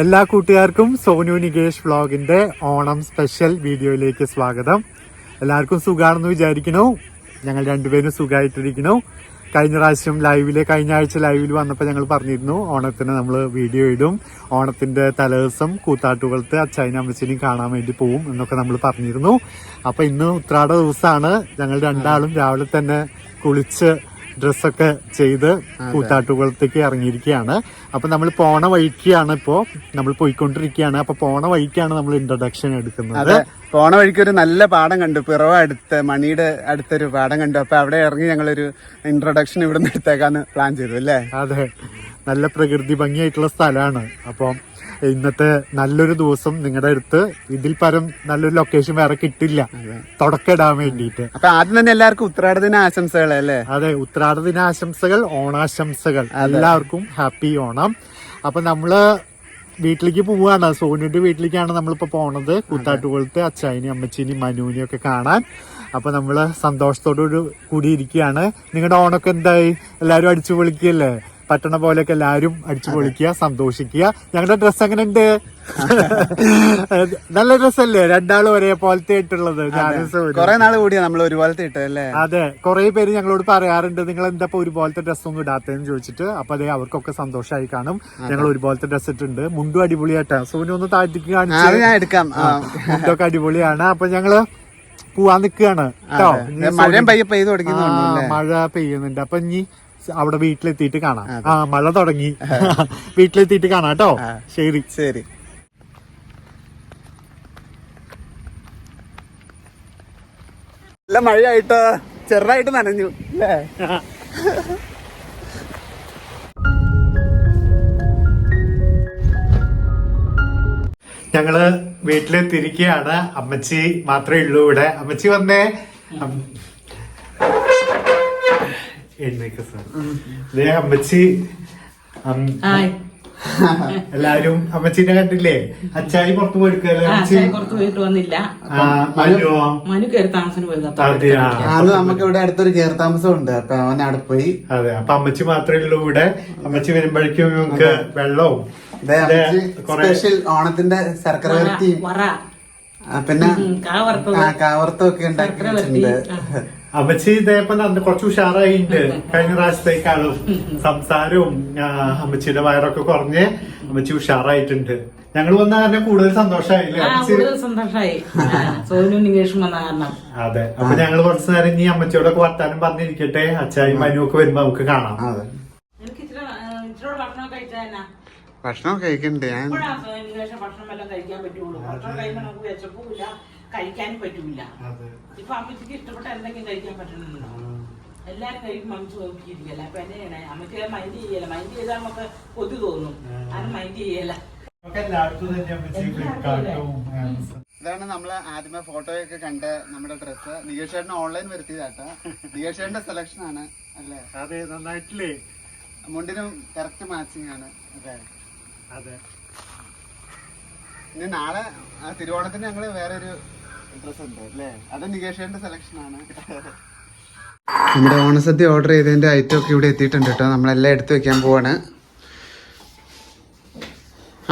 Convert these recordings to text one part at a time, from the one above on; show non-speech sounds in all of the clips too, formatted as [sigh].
എല്ലാ കൂട്ടുകാർക്കും സോനു നികേഷ് വ്ളോഗിന്റെ ഓണം സ്പെഷ്യൽ വീഡിയോയിലേക്ക് സ്വാഗതം. എല്ലാവർക്കും സുഖാണെന്ന് വിചാരിക്കണു ഞങ്ങൾ രണ്ടുപേരും സുഖമായിട്ടിരിക്കണു കഴിഞ്ഞ പ്രാവശ്യം ലൈവിൽ കഴിഞ്ഞ ആഴ്ച ലൈവിൽ വന്നപ്പോൾ ഞങ്ങൾ പറഞ്ഞിരുന്നു ഓണത്തിന് നമ്മൾ വീഡിയോ ഇടും. ഓണത്തിന്റെ തലേദിവസം കൂത്താട്ടുകുളത്ത് അച്ചായനും അമ്മച്ചിനെയും കാണാൻ വേണ്ടി പോവും എന്നൊക്കെ നമ്മൾ പറഞ്ഞിരുന്നു. അപ്പോൾ ഇന്ന് ഉത്രാട ദിവസമാണ്. ഞങ്ങൾ രണ്ടാളും രാവിലെ തന്നെ കുളിച്ച് ഡ്രസ്സൊക്കെ ചെയ്ത് കൂത്താട്ടുകുളത്തേക്ക് ഇറങ്ങിയിരിക്കുകയാണ്. അപ്പൊ നമ്മൾ പോണ വഴിക്കാണ് ഇപ്പോ നമ്മൾ പോയിക്കൊണ്ടിരിക്കുകയാണ്. അപ്പൊ പോണ വഴിക്കാണ് നമ്മൾ ഇൻട്രൊഡക്ഷൻ എടുക്കുന്നത്. അതെ. പോണ വഴിക്ക് ഒരു നല്ല പാടം കണ്ടു. പിറവ അടുത്ത് മണിയുടെ അടുത്തൊരു പാടം കണ്ടു. അപ്പൊ അവിടെ ഇറങ്ങി ഞങ്ങളൊരു ഇൻട്രൊഡക്ഷൻ ഇവിടെ നിന്ന് എടുത്തേക്കാന്ന് പ്ലാൻ ചെയ്തു അല്ലേ? അതെ. നല്ല പ്രകൃതി ഭംഗിയായിട്ടുള്ള സ്ഥലമാണ്. അപ്പം ഇന്നത്തെ നല്ലൊരു ദിവസം നിങ്ങളുടെ അടുത്ത് ഇതിൽ പരം നല്ലൊരു ലൊക്കേഷൻ വേറെ കിട്ടില്ല. തുടക്കം ഇടാൻ വേണ്ടിയിട്ട്. അപ്പൊ ആദ്യം തന്നെ എല്ലാവർക്കും ഉത്രാടദിന ആശംസകൾ അല്ലേ? അതെ ഉത്രാട ദിനാശംസകൾ ഓണാശംസകൾ. എല്ലാവർക്കും ഹാപ്പി ഓണം. അപ്പൊ നമ്മൾ വീട്ടിലേക്ക് പോവാണ്. സോണിയുടെ വീട്ടിലേക്കാണ് നമ്മളിപ്പോ പോണത്. കൂത്താട്ടുകുളത്ത് അച്ചായിനെയും അമ്മച്ചീനെയും മനുവിനെയും ഒക്കെ കാണാൻ. അപ്പൊ നമ്മൾ സന്തോഷത്തോടു കൂടി ഇരിക്കുകയാണ് നിങ്ങളുടെ ഓണൊക്കെ എന്തായി? എല്ലാരും അടിച്ചു പൊളിക്കല്ലേ പറ്റണ പോലെയൊക്കെ എല്ലാരും അടിച്ചു പൊളിക്കുക സന്തോഷിക്കുക. ഞങ്ങളുടെ ഡ്രസ്സ് എങ്ങനെ ഉണ്ട് [laughs] നല്ല ഡ്രസ്സല്ലേ രണ്ടാളും ഒരേപോലത്തെ പോലത്തെ ഇട്ടുള്ളത് സോനു കുറെ നാൾ കൂടിയാ നമ്മൾ ഒരുപോലത്തെ അതെ. കുറെ പേര് ഞങ്ങളോട് പറയാറുണ്ട് നിങ്ങൾ എന്താ ഒരുപോലത്തെ ഡ്രസ് ഒന്നും ഇടാത്തതെന്ന് ചോദിച്ചിട്ട്? അപ്പൊ അതെ അവർക്കൊക്കെ സന്തോഷമായി കാണും. ഞങ്ങൾ ഒരുപോലത്തെ ഡ്രസ് ഇട്ടുണ്ട് മുണ്ടും അടിപൊളിയായിട്ടാ. സോനു ഒന്ന് താഴ്ത്തിക്ക് കാണിച്ചു. ഞാൻ എടുക്കാം. മുണ്ടൊക്കെ അടിപൊളിയാണ്. അപ്പൊ ഞങ്ങൾ പോവാൻ നിൽക്കുകയാണ് കേട്ടോ മഴ പെയ്യുന്നുണ്ട്. അപ്പൊ ഇനി അവിടെ വീട്ടിലെത്തിയിട്ട് കാണാം. ആ മഴ തുടങ്ങി. വീട്ടിലെത്തിയിട്ട് കാണാം കേട്ടോ. ശരി. ശരി. നല്ല മഴയായിട്ട് ചെറുതായിട്ട് നനഞ്ഞു അല്ലേ? ഞങ്ങൾ വീട്ടിലെത്തിയിരിക്കുകയാണ്. അമ്മച്ചി മാത്രമേ ഉള്ളൂ ഇവിടെ. അമ്മച്ചി വന്നേ. എഴുന്നേക്ക് സാർ ദേ അമ്മച്ചി [laughs] എല്ലാരും അമ്മച്ചീനെ കണ്ടില്ലേ? അച്ചായി പുറത്തു അച്ഛൻ പുറത്ത് പോയിട്ട് വന്നില്ല. മനു കയറി താമസത്തിന് പോയത് നമുക്ക് ഇവിടെ അടുത്തൊരു കയർ താമസം ഉണ്ട് അപ്പൊ അവൻ അവിടെ പോയി. അതെ അപ്പൊ അമ്മച്ചി മാത്രമേ ഉള്ളൂ ഇവിടെ. അമ്മച്ചി വരുമ്പോഴേക്കും നമുക്ക് വെള്ളവും ദേ അമ്മച്ചി കൊറേ- സ്പെഷ്യൽ ഓണത്തിന്റെ ശർക്കര ആ, പിന്നെ കാവർത്തും ഒക്കെ വറുത്തത്. അമ്മച്ചി ഇതേപോലെ അന്ന് കുറച്ച് ഉഷാറായിട്ടുണ്ട് കഴിഞ്ഞ പ്രാവശ്യത്തേക്കാളും സംസാരവും അമ്മച്ചിയുടെ വയറൊക്കെ കുറഞ്ഞ് അമ്മച്ചി ഉഷാറായിട്ടുണ്ട്. ഞങ്ങൾ വന്ന കാരണം കൂടുതൽ സന്തോഷമായില്ലേ ആ അമ്മച്ചി? കൂടുതൽ സന്തോഷമായി സോനു നികേഷും വന്ന കാരണം. അതെ. അപ്പൊ ഞങ്ങൾ കുറച്ചു നേരം ഇനി അമ്മച്ചിയോടൊക്കെ വർത്താനം പറഞ്ഞിരിക്കട്ടെ. അച്ചായും മനു ഒക്കെ വരുമ്പോ നമുക്ക് കാണാം. ഭക്ഷണം കഴിക്കണ്ടേ ഭക്ഷണം കഴിക്കണ്ട്. ഞാൻ ഇപ്പോഴാണ് സോനു ഭക്ഷണം എല്ലാം കഴിക്കാൻ പറ്റുള്ളൂ. ഭക്ഷണം കഴിക്കാൻ നമുക്ക് വിശപ്പുമില്ല കഴിക്കാനും പറ്റൂല. ഇപ്പൊ അമ്മച്ചിക്ക് ഇഷ്ടപ്പെട്ട എന്തെങ്കിലും കഴിക്കാൻ പറ്റണുണ്ടോ? എല്ലാരും കഴിക്കും അമ്മച്ച് നോക്കിയിരിക്കല അപ്പൊ എന്നെയാണ്. അമ്മയ്ക്ക് മൈൻഡ് ചെയ്യല മൈൻഡ് ചെയ്താൽ നമുക്ക് കൊതി തോന്നും. ആരും മൈൻഡ് ചെയ്യല ഇതാണ് നമ്മൾ ആദ്യമേ ഫോട്ടോയൊക്കെ കണ്ട നമ്മുടെ ഡ്രസ്സ്. നികേഷേട്ടന് ഓൺലൈൻ വരുത്തിയതാട്ടോ. നികേഷേട്ടന്റെ സെലക്ഷൻ ആണ് അല്ലേ? അതെ നന്നായിട്ടില്ലേ? മുണ്ടിനും കറക്റ്റ് മാച്ചിങ് ആണ് അതെ അതെ. ഇനി നാളെ തിരുവോണത്തിന് ഞങ്ങൾ വേറെ ഒരു ഡ്രസ് ഉണ്ട് അല്ലേ? അത് നികേഷേട്ടന്റെ സെലക്ഷൻ ആണ്. നമ്മുടെ ഓണസദ്യ ഓർഡർ ചെയ്തതിന്റെ ഐറ്റം ഒക്കെ ഇവിടെ എത്തിയിട്ടുണ്ട് കേട്ടോ. നമ്മളെല്ലാം എടുത്തു വെക്കാൻ പോവാണ്.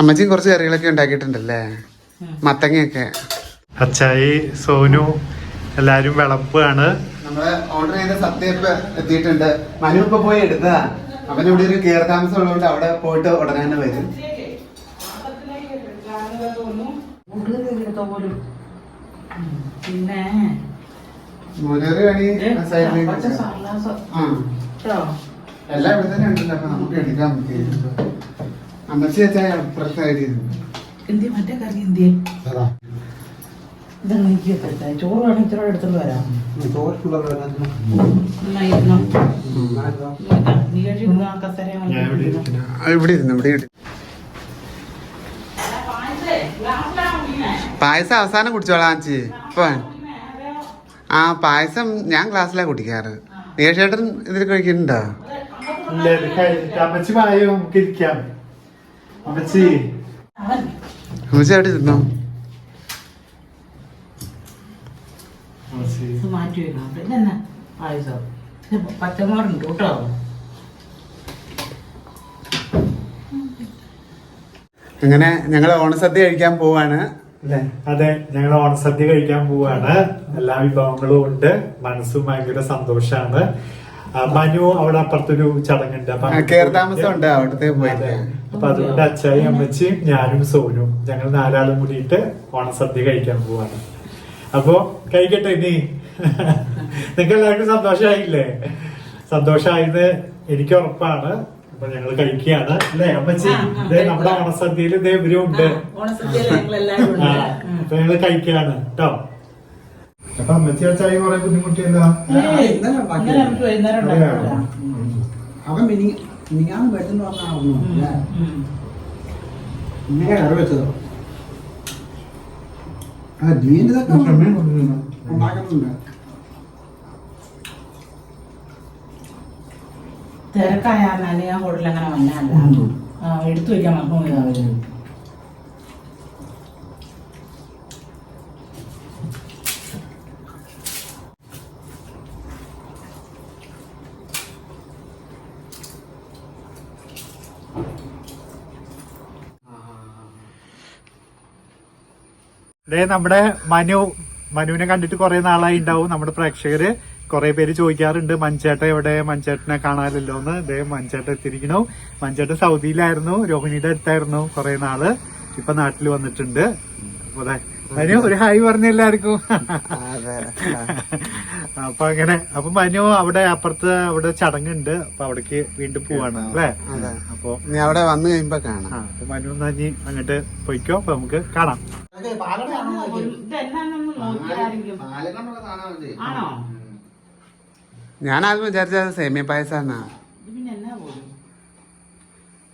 അമ്മച്ചിയും കുറച്ച് കറികളൊക്കെ ഉണ്ടാക്കിയിട്ടുണ്ടല്ലേ? മത്തങ്ങയൊക്കെ. അച്ചായി സോനു എല്ലാരും വിളപ്പാണ് നമ്മൾ ഓർഡർ ചെയ്ത സത്യപ്പ് എത്തിയിട്ടുണ്ട്. മനു ഇപ്പൊ പോയി എടുത്താ അവന് ഇവിടെ ഒരു കയർ താമസം ഉള്ളതുകൊണ്ട് അവിടെ പോയിട്ട് ഉടനെ തന്നെ വരും. പിന്നെ? എല്ലാം ഇവിടെ തന്നെ ഉണ്ടല്ലോ അപ്പൊ നമുക്ക് എടുക്കാൻ പറ്റില്ല അമ്മച്ചി വെച്ചാൽ അപ്പുറത്തെ സൈഡിൽ എന്തി മറ്റേ കറി എന്തി ഇതാണ് എനിക്ക് എടുത്തത് ചോറ് വേണം ഇത്ര എടുത്തോണ്ട് വരാം. ഇവിടെ ഇരുന്നു ഇവിടെ ഇരുന്നു പായസം അവസാനം കുടിച്ചോളാം ആച്ചി ഇപ്പൊ. ആ പായസം ഞാൻ ക്ലാസ്സിലാണ് കുടിക്കാറ്. നീഷേട്ടൻ ഇതിൽ കഴിക്കുന്നുണ്ടോ? ഇല്ല ഇത് കഴിഞ്ഞിട്ട് അമ്മച്ചി വായോ നമുക്ക് ഇരിക്കാം. അമ്മച്ചി. അവൻ അമ്മച്ചി അവിടെ ഇരുന്നോ? അമ്മച്ചി. മാറ്റി വെക്കണം. പിന്നെ പായസം. പച്ചമുളകുണ്ട് കേട്ടോ. അങ്ങനെ ഞങ്ങൾ ഓണസദ്യ കഴിക്കാൻ പോവാണ്. അതെ ഞങ്ങൾ ഓണസദ്യ കഴിക്കാൻ പോവാണ്. എല്ലാ വിഭവങ്ങളും ഉണ്ട്. മനസ്സും ഭയങ്കര സന്തോഷാണ്. മനു അവിടെ അപ്പുറത്തൊരു ചടങ്ങുണ്ട്. ഉണ്ട് അവിടുത്തെ. അപ്പൊ അതുകൊണ്ട് അച്ചായി അമ്മച്ചിയും ഞാനും സോനും ഞങ്ങൾ നാലാളും കൂടിയിട്ട് ഓണസദ്യ കഴിക്കാൻ പോവാണ്. അപ്പോ കഴിക്കട്ടെ ഇനി. [laughs] നിങ്ങൾക്ക് എല്ലാവർക്കും സന്തോഷമായില്ലേ? സന്തോഷമായത് എനിക്ക് ഉറപ്പാണ്. അപ്പൊ ഞങ്ങൾ കഴിക്കുകയാണ് അല്ലേ? അമ്മച്ചി നമ്മുടെ ഓണസദ്യയിൽ ഇതേ ഇവരും ഉണ്ട്. ഞങ്ങൾ. അപ്പൊ ഞങ്ങൾ കഴിക്കുകയാണ് കേട്ടോ? അപ്പൊ അമ്മച്ചി അച്ചായി കുറെ ബുദ്ധിമുട്ടിയല്ലോ. അവൻ മിനി മിനിങ്ങാന്ന് ഉം, ഉം. ഇങ്ങനെ കറി വെച്ചതോ? ആ ജീന്റെ ഉണ്ടാക്കുന്നുണ്ട്. ഞാൻ ഹോട്ടലിൽ അങ്ങനെ വന്നല്ല ആ എടുത്തു വെക്കാൻ മറന്നു അവർ. നമ്മുടെ മനു മനുവിനെ കണ്ടിട്ട് കുറെ നാളായി ഉണ്ടാവും നമ്മുടെ പ്രേക്ഷകര്. കുറെ പേര് ചോദിക്കാറുണ്ട് മഞ്ചേട്ട എവിടെ? മഞ്ചേട്ടനെ കാണാറില്ലോ എന്ന്. ദേ മഞ്ചേട്ട എത്തിയിരിക്കണു മഞ്ചേട്ട സൗദിയിലായിരുന്നു രോഹിണിയുടെ അടുത്തായിരുന്നു കുറെ നാൾ. ഇപ്പൊ നാട്ടിൽ വന്നിട്ടുണ്ട്. അപ്പൊ ദേ, മനു ഒരു ഹായ് പറഞ്ഞ എല്ലാവർക്കും. അതെ അപ്പൊ അങ്ങനെ അപ്പൊ മനു അവിടെ അപ്പുറത്ത് അവിടെ ചടങ്ങുണ്ട്. അപ്പൊ അവിടേക്ക് വീണ്ടും പോവാണ് അല്ലേ? അതെ. അപ്പൊ അവിടെ വന്നു കഴിയുമ്പോ കാണാം. അപ്പൊ മനു ഇനി അങ്ങോട്ട് പോയിക്കോ. അപ്പൊ നമുക്ക് കാണാം. ആണോ? ഞാൻ ആദ്യം വിചാരിച്ചത് സേമിയ എന്നാ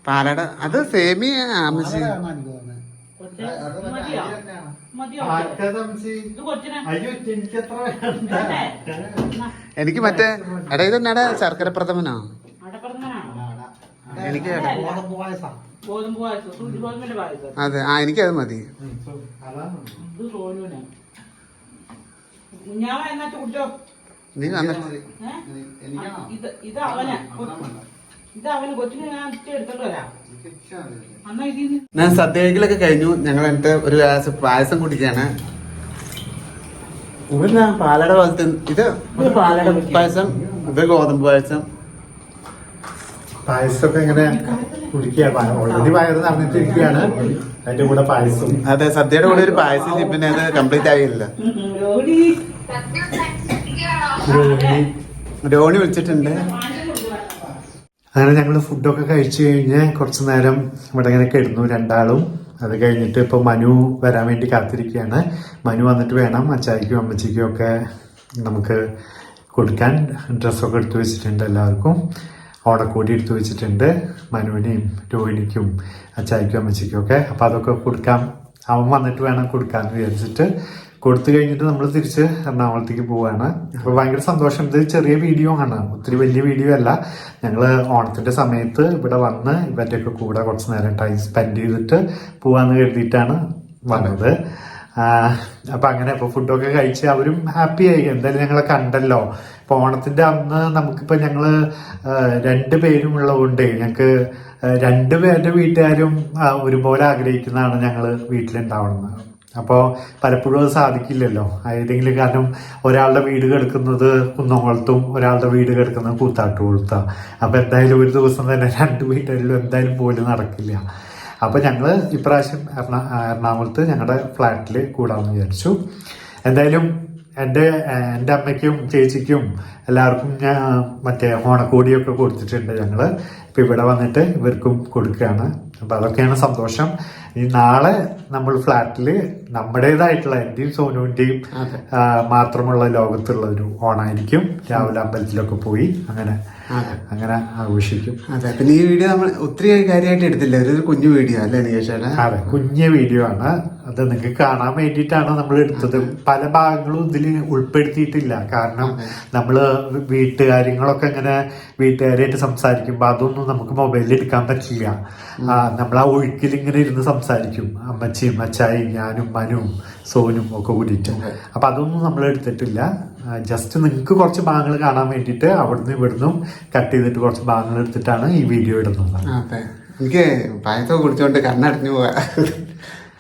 പാലട അത് സേമിയ? എന്നാ, എനിക്ക് മറ്റേ എടാ ഇത് എന്നാടാ ശർക്കര പ്രഥമനോ? എനിക്ക് പായസം. പായസം. പായസം. അതെ. ആ എനിക്കത് മതി. അതാണ്. നീ ഇത് അവന് ഞാൻ സദ്യകളൊക്കെ കഴിഞ്ഞു. ഞങ്ങൾ എന്നിട്ട് ഒരു ഗ്ലാസ് പായസം കുടിക്കാണ് ഇവിടെ പാലട പോലത്തെ ഇത് പാലട പായസം ഇത് ഗോതമ്പ് പായസം. പായസമൊക്കെ ഇങ്ങനെ കുടിക്കുകയാണ് ഓൾറെഡി വയറ് അതിന്റെ കൂടെ പായസം. അതെ സദ്യയുടെ കൂടെ ഒരു പായസം പിന്നെ അത് കംപ്ലീറ്റ് ആയില്ല രോണി വിളിച്ചിട്ടുണ്ട്. അങ്ങനെ ഞങ്ങൾ ഫുഡൊക്കെ കഴിച്ചു കഴിഞ്ഞ് കുറച്ച് നേരം ഇവിടെ ഇങ്ങനെ കിടന്നു രണ്ടാളും. അത് കഴിഞ്ഞിട്ട് ഇപ്പൊ മനു വരാൻ വേണ്ടി കാത്തിരിക്കുകയാണ്. മനു വന്നിട്ട് വേണം അച്ചായിക്കും അമ്മച്ചിക്കും ഒക്കെ നമുക്ക് കൊടുക്കാൻ. ഡ്രസ്സൊക്കെ എടുത്തു വെച്ചിട്ടുണ്ട് എല്ലാവർക്കും. ഓടക്കൂടി എടുത്തു വെച്ചിട്ടുണ്ട് മനുവിനെയും രോഹിണിക്കും അച്ചായിക്കും അമ്മച്ചിക്കും ഒക്കെ. അപ്പൊ അതൊക്കെ കൊടുക്കാം. അവൻ വന്നിട്ട് വേണം കൊടുക്കാൻ വിചാരിച്ചിട്ട് കൊടുത്തു കഴിഞ്ഞിട്ട് നമ്മൾ തിരിച്ച് എറണാകുളത്തേക്ക് പോവുകയാണ് അപ്പോൾ ഭയങ്കര സന്തോഷം. ഇത് ചെറിയ വീഡിയോ ആണ്. ഒത്തിരി വലിയ വീഡിയോ അല്ല. ഞങ്ങൾ ഓണത്തിന്റെ സമയത്ത് ഇവിടെ വന്ന് ഇവരുടെയൊക്കെ കൂടെ കുറച്ച് നേരം ടൈം സ്പെൻഡ് ചെയ്തിട്ട് പോകാമെന്ന് കരുതിയിട്ടാണ് വന്നത്. അപ്പം അങ്ങനെ ഇപ്പോൾ ഫുഡൊക്കെ കഴിച്ച് അവരും ഹാപ്പി ആയി. എന്തായാലും ഞങ്ങളെ കണ്ടല്ലോ. ഇപ്പോൾ ഓണത്തിന്റെ അന്ന് നമുക്കിപ്പോൾ ഞങ്ങൾ രണ്ട് പേരും ഉള്ളതുകൊണ്ട് ഞങ്ങൾക്ക് രണ്ട് പേരുടെ വീട്ടുകാരും ഒരുപോലെ ആഗ്രഹിക്കുന്നതാണ് ഞങ്ങൾ വീട്ടിലുണ്ടാവണമെന്ന് അപ്പോൾ പലപ്പോഴും അത് സാധിക്കില്ലല്ലോ. ഏതെങ്കിലും കാരണം ഒരാളുടെ വീട് കിടക്കുന്നത് കുന്നംകുളത്തും ഒരാളുടെ വീട് കിടക്കുന്നത് കൂത്താട്ടുകൊളുത്ത. അപ്പോൾ എന്തായാലും ഒരു ദിവസം തന്നെ രണ്ട് വീട്ടുകാരിലും എന്തായാലും പോലും നടക്കില്ല. അപ്പോൾ ഞങ്ങൾ ഇപ്രാവശ്യം എറണാ എറണാകുളത്ത് ഞങ്ങളുടെ ഫ്ലാറ്റിൽ കൂടാമെന്ന് വിചാരിച്ചു. എന്തായാലും എന്റെ എന്റെ അമ്മയ്ക്കും ചേച്ചിക്കും എല്ലാവർക്കും ഞാൻ മറ്റേ ഓണക്കോടിയൊക്കെ കൊടുത്തിട്ടുണ്ട് ഞങ്ങൾ ഇപ്പം ഇവിടെ വന്നിട്ട് ഇവർക്കും കൊടുക്കുകയാണ് അപ്പൊ അതൊക്കെയാണ് സന്തോഷം. ഇനി നാളെ നമ്മൾ ഫ്ലാറ്റിൽ നമ്മുടേതായിട്ടുള്ള എന്റെയും സോനുവിന്റെയും മാത്രമുള്ള ലോകത്തുള്ള ഒരു ഓണായിരിക്കും. രാവിലെ അമ്പലത്തിലൊക്കെ പോയി അങ്ങനെ അങ്ങനെ ആഘോഷിക്കും. അതെ. പിന്നെ ഈ വീഡിയോ നമ്മൾ ഒത്തിരി കാര്യമായിട്ട് എടുത്തില്ല? ഒരു കുഞ്ഞു വീഡിയോ അല്ലേ നികേഷേട്ടാ? അതെ കുഞ്ഞു വീഡിയോ ആണ്. അത് നിങ്ങൾക്ക് കാണാൻ വേണ്ടിയിട്ടാണ് നമ്മൾ എടുത്തത്. പല ഭാഗങ്ങളും ഇതിൽ ഉൾപ്പെടുത്തിയിട്ടില്ല. കാരണം നമ്മൾ വീട്ടുകാര്യങ്ങളൊക്കെ ഇങ്ങനെ വീട്ടുകാരായിട്ട് സംസാരിക്കുമ്പോൾ അതൊന്നും നമുക്ക് മൊബൈലിൽ എടുക്കാൻ പറ്റില്ല. നമ്മൾ ആ ഒഴുക്കിൽ ഇങ്ങനെ ഇരുന്ന് സംസാരിക്കും. അമ്മച്ചിയും അച്ചായും ഞാനും മനുവും സോനും ഒക്കെ കൂടിയിട്ട്. അപ്പം അതൊന്നും നമ്മൾ എടുത്തിട്ടില്ല. ജസ്റ്റ് നിങ്ങൾക്ക് കുറച്ച് ഭാഗങ്ങൾ കാണാൻ വേണ്ടിയിട്ട് അവിടുന്ന് ഇവിടുന്നും കട്ട് ചെയ്തിട്ട് കുറച്ച് ഭാഗങ്ങൾ എടുത്തിട്ടാണ് ഈ വീഡിയോ ഇടുന്നത്. എനിക്ക് പായസം കുടിച്ചോണ്ട് കണ്ണടഞ്ഞു പോവാ.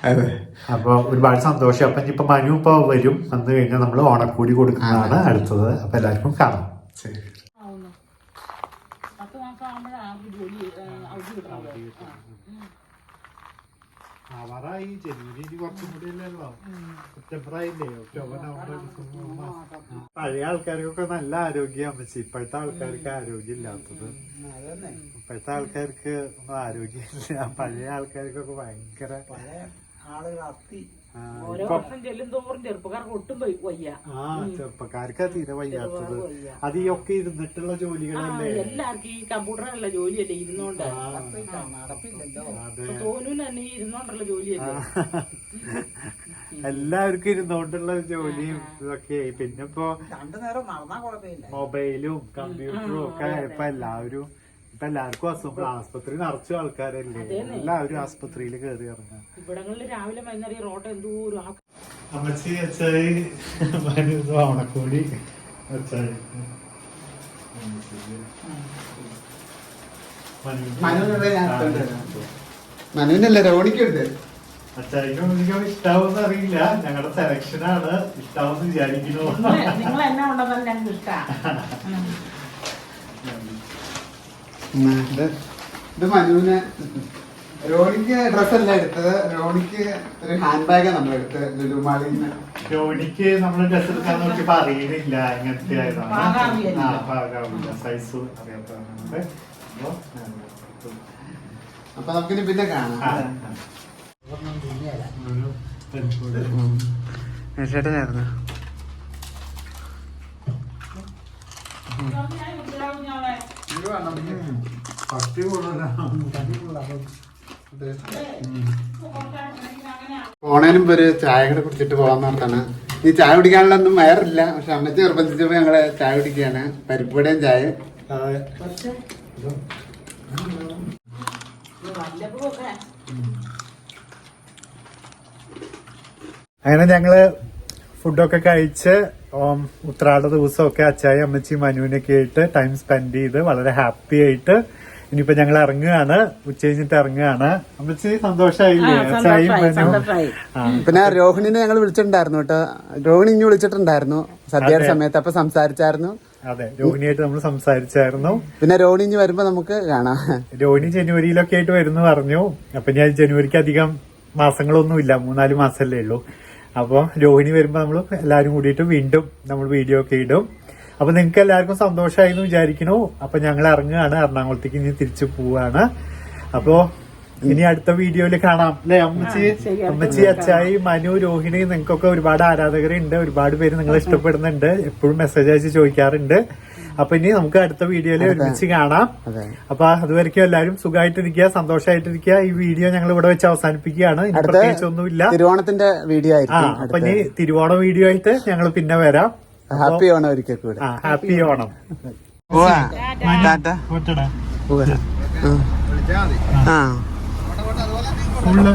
അതെ. അപ്പോൾ ഒരുപാട് സന്തോഷം. അപ്പൊ ഇപ്പം മനു ഇപ്പൊ വരും. വന്നു കഴിഞ്ഞാൽ നമ്മൾ ഓണക്കൂടി കൊടുക്കുന്നതാണ് അടുത്തത്. അപ്പൊ എല്ലാവർക്കും കാണാം. ശരി. ആവാറായി ജനുവരി കുറച്ചും കൂടി അല്ലല്ലോ സെപ്റ്റംബർ ആയില്ലേ ഒക്ടോബർ നവംബർ ഡിസംബർ മാസം പഴയ ആൾക്കാർക്കൊക്കെ നല്ല ആരോഗ്യം അമ്മച്ചി. ഇപ്പോഴത്തെ ആൾക്കാർക്ക് ആരോഗ്യം ഇല്ലാത്തത് ഇപ്പോഴത്തെ ആൾക്കാർക്ക് ആരോഗ്യം ആരോഗ്യമില്ല. പഴയ ആൾക്കാർക്കൊക്കെ ഭയങ്കര ആളുകൾ അത്തി ഓരോ വർഷം ചെല്ലും തോറും ചെറുപ്പക്കാർക്ക് ഒട്ടും വയ്യ- വയ്യ. ആ ചെറുപ്പക്കാർക്ക് തീരെ വയ്യാത്തത്. വയ്യ. അത് ഈ ഒക്കെ ഇരുന്നിട്ടുള്ള ജോലികളല്ലേ? എല്ലാവർക്കും ഈ കമ്പ്യൂട്ടറിലുള്ള ജോലിയല്ലേ ഇരുന്നോണ്ട്. തോനൂന് തന്നെ ഈ ഇരുന്നോണ്ടുള്ള ജോലിയല്ലേ? എല്ലാവർക്കും ഇരുന്നോണ്ടുള്ള ജോലിയും ഇതൊക്കെ. പിന്നെ ഇപ്പൊ രണ്ടു നേരം നടന്നാ കുഴപ്പമില്ല. മൊബൈലും കമ്പ്യൂട്ടറും ഒക്കെ ഇപ്പൊ എല്ലാവരും ഇപ്പൊ എല്ലാവർക്കും അസുഖം. ആസ്പത്രി നിറച്ച ആൾക്കാരല്ലേ? എല്ലാവരും ആസ്പത്രിയിൽ കയറി ഇറങ്ങാം. ഇവിടങ്ങളിൽ രാവിലെ വൈകുന്നേരം ഈ റോഡ് എന്തോ ഒരു ആ അമ്മച്ചി അച്ചായി ഓണക്കോടി. അച്ചായി. മനുവിനല്ല രോണിക്കുണ്ട് അച്ചായിക്കും ഇഷ്ടാവെന്ന് അറിയില്ല. ഞങ്ങളുടെ സെലക്ഷനാണ് ഇഷ്ടാവെന്ന് വിചാരിക്കുന്നു. നിങ്ങൾ എന്നെ ഉണ്ടെന്നാലും ഞങ്ങൾക്ക് ഇഷ്ടമാണ് ഉം, ഇത് ഇത് മനുവിന് രോണിക്ക് ഡ്രസ്സല്ല എടുത്തത്. രോണിക്ക് ഒരു ഹാൻഡ് ബാഗാണ് നമ്മൾ എടുത്തത് ലുലുമാളിന്ന്. റോണിക്ക് നമ്മൾ ഡ്രസ് എടുക്കാൻ നോക്കിയപ്പോ അറിയുന്നില്ല എങ്ങനത്തെ ആയതാണ് ആ പാകാവില്ല. സൈസ് അറിയാത്തതുകൊണ്ട്. അപ്പൊ, നമുക്കിനി പിന്നെ കാണാം. ആ, ചേട്ടനായിരുന്നു പട്ടി. പോണേനും ഒരു ചായ കൂടെ കുടിച്ചിട്ട് പോകാൻ പറഞ്ഞാണ് ഈ ചായ കുടിക്കാനുള്ളൊന്നും വയറില്ല. പക്ഷെ അമ്മച്ചി നിർബന്ധിച്ചപ്പോ ഞങ്ങൾ ചായ കുടിക്കുകയാണ്. പരിപ്പുവടയും ചായ അങ്ങനെ ഞങ്ങൾ ഫുഡൊക്കെ കഴിച്ച് ഉം, ഉത്രാട ദിവസമൊക്കെ അച്ചായി അമ്മച്ചി മനുവിനൊക്കെ ആയിട്ട് ടൈം സ്പെൻഡ് ചെയ്ത് വളരെ ഹാപ്പി ആയിട്ട് ഇനിയിപ്പോ ഞങ്ങൾ ഇറങ്ങുകയാണ്. ഉച്ച കഴിഞ്ഞിട്ട് ഇറങ്ങുകയാണ്. അമ്മച്ചി സന്തോഷമായില്ലേ അച്ചായി മനു പിന്നെ രോഹിണിനെ ഞങ്ങൾ വിളിച്ചിട്ടുണ്ടായിരുന്നു കേട്ടോ. രോഹിണി ഇനി വിളിച്ചിട്ടുണ്ടായിരുന്നു. സദ്യയുടെ സമയത്ത് അപ്പൊ സംസാരിച്ചായിരുന്നു. അതെ രോഹിണിയായിട്ട് നമ്മൾ സംസാരിച്ചായിരുന്നു. പിന്നെ രോഹിണി ഇനി വരുമ്പോ നമുക്ക് കാണാം. രോഹിണി ജനുവരിയിലൊക്കെ ആയിട്ട് വരുന്നു പറഞ്ഞു. അപ്പൊ ഞാൻ ജനുവരിക്ക് അധികം മാസങ്ങളൊന്നുമില്ല. മൂന്നാൽ മാസമല്ലേ ഉള്ളൂ. അപ്പൊ രോഹിണി വരുമ്പോൾ നമ്മൾ എല്ലാവരും കൂടിയിട്ട് വീണ്ടും നമ്മൾ വീഡിയോ ഒക്കെ ഇടും. അപ്പോൾ നിങ്ങൾക്ക് എല്ലാവർക്കും സന്തോഷമായി എന്ന് വിചാരിക്കണു അപ്പോൾ ഞങ്ങൾ ഇറങ്ങുകയാണ്. എറണാകുളത്തേക്ക് ഇനി തിരിച്ചു പോവുകയാണ്. അപ്പോ ഇനി അടുത്ത വീഡിയോയിൽ കാണാം. അല്ലെ അമ്മച്ചി? അമ്മച്ചി അച്ചായി മനു രോഹിണി നിങ്ങൾക്കൊക്കെ ഒരുപാട് ആരാധകരുണ്ട് ഒരുപാട് പേര് നിങ്ങളെ ഇഷ്ടപ്പെടുന്നുണ്ട്. എപ്പോഴും മെസ്സേജ് അയച്ച് ചോദിക്കാറുണ്ട്. അപ്പൊ ഇനി നമുക്ക് അടുത്ത വീഡിയോയിൽ ഒരുമിച്ച് കാണാം. അപ്പൊ അതുവരെയ്ക്കും എല്ലാവരും സുഖമായിട്ടിരിക്കുക സന്തോഷമായിട്ടിരിക്കുക ഈ വീഡിയോ ഞങ്ങൾ ഇവിടെ വെച്ച് അവസാനിപ്പിക്കുകയാണ്. പ്രത്യേകിച്ച് ഒന്നുമില്ല തിരുവോണത്തിന്റെ വീഡിയോ ആയിരിക്കും അപ്പൊ ഇനി തിരുവോണ വീഡിയോ ആയിട്ട് ഞങ്ങൾ പിന്നെ വരാം. ഹാപ്പി ഓണം ഒരിക്കൽ കൂടെ. ഹാപ്പി ഓണം. ആ. ഫുള്ള്